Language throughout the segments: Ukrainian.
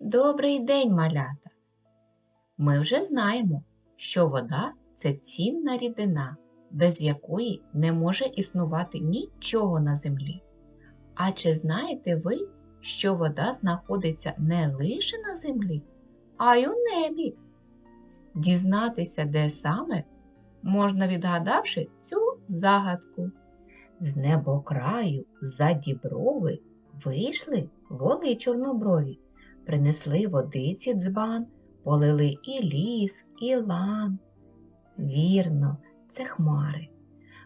Добрий день, малята! Ми вже знаємо, що вода це цінна рідина, без якої не може існувати нічого на землі. А чи знаєте ви, що вода знаходиться не лише на землі, а й у небі? Дізнатися, де саме, можна відгадавши цю загадку. З небокраю за діброви вийшли воли чорноброві, принесли водиці дзбан, полили і ліс, і лан. Вірно, це хмари.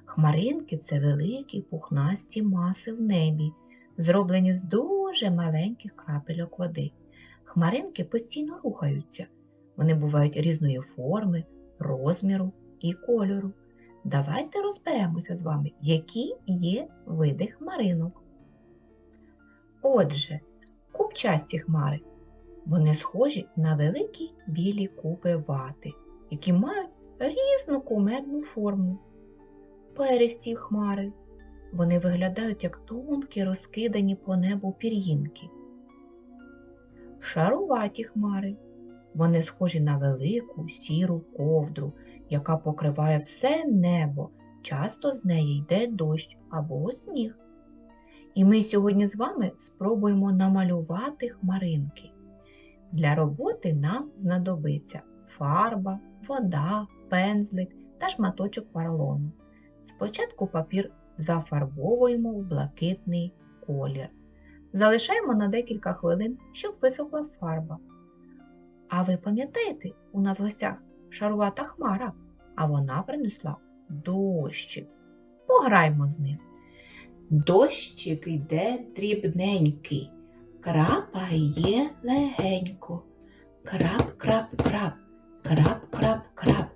Хмаринки це великі пухнасті маси в небі, зроблені з дуже маленьких крапельок води. Хмаринки постійно рухаються. Вони бувають різної форми, розміру і кольору. Давайте розберемося з вами, які є види хмаринок. Отже, купчасті хмари. Вони схожі на великі білі купи вати, які мають різну кумедну форму. Пересті хмари. Вони виглядають як тонкі, розкидані по небу пір'їнки. Шаруваті хмари. Вони схожі на велику сіру ковдру, яка покриває все небо. Часто з неї йде дощ або сніг. І ми сьогодні з вами спробуємо намалювати хмаринки. Для роботи нам знадобиться фарба, вода, пензлик та шматочок поролону. Спочатку папір зафарбовуємо в блакитний колір. Залишаємо на декілька хвилин, щоб висохла фарба. А ви пам'ятаєте, у нас в гостях шарувата хмара, а вона принесла дощик. Пограймо з ним. Дощик йде дрібненький, крапає легенько. Крап-крап-крап, крап-крап-крап.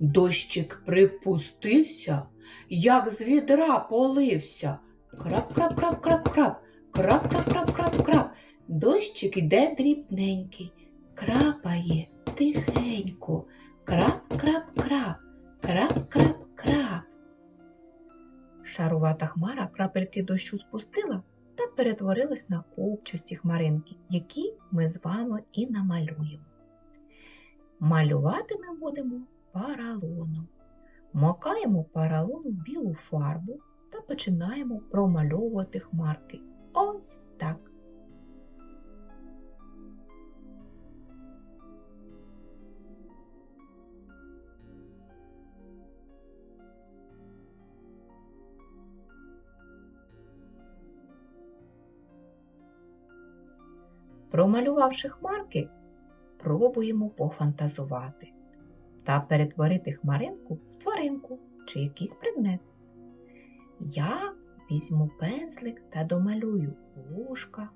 Дощик припустився, як з відра полився. Крап-крап-крап-крап-крап, крап-крап-крап-крап-крап. Дощик іде дрібненький, крапає тихенько. Крап-крап-крап, крап-крап-крап. Шарувата хмара крапельки дощу спустила та перетворилась на купчасті хмаринки, які ми з вами і намалюємо. Малювати ми будемо паралоном. Макаємо паралон в білу фарбу та починаємо промальовувати хмарки. Ось так. Промалювавши хмарки, пробуємо пофантазувати та перетворити хмаринку в тваринку чи якийсь предмет. Я візьму пензлик та домалюю вушка,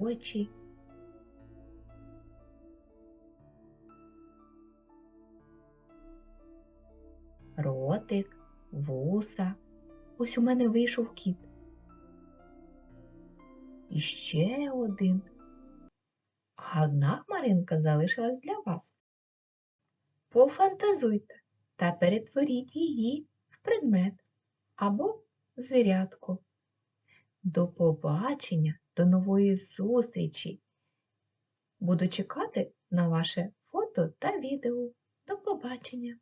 очі, ротик, вуса. Ось у мене вийшов кіт. І ще один. А одна хмаринка залишилась для вас. Пофантазуйте та перетворіть її в предмет або звірятку. До побачення, до нової зустрічі. Буду чекати на ваше фото та відео. До побачення!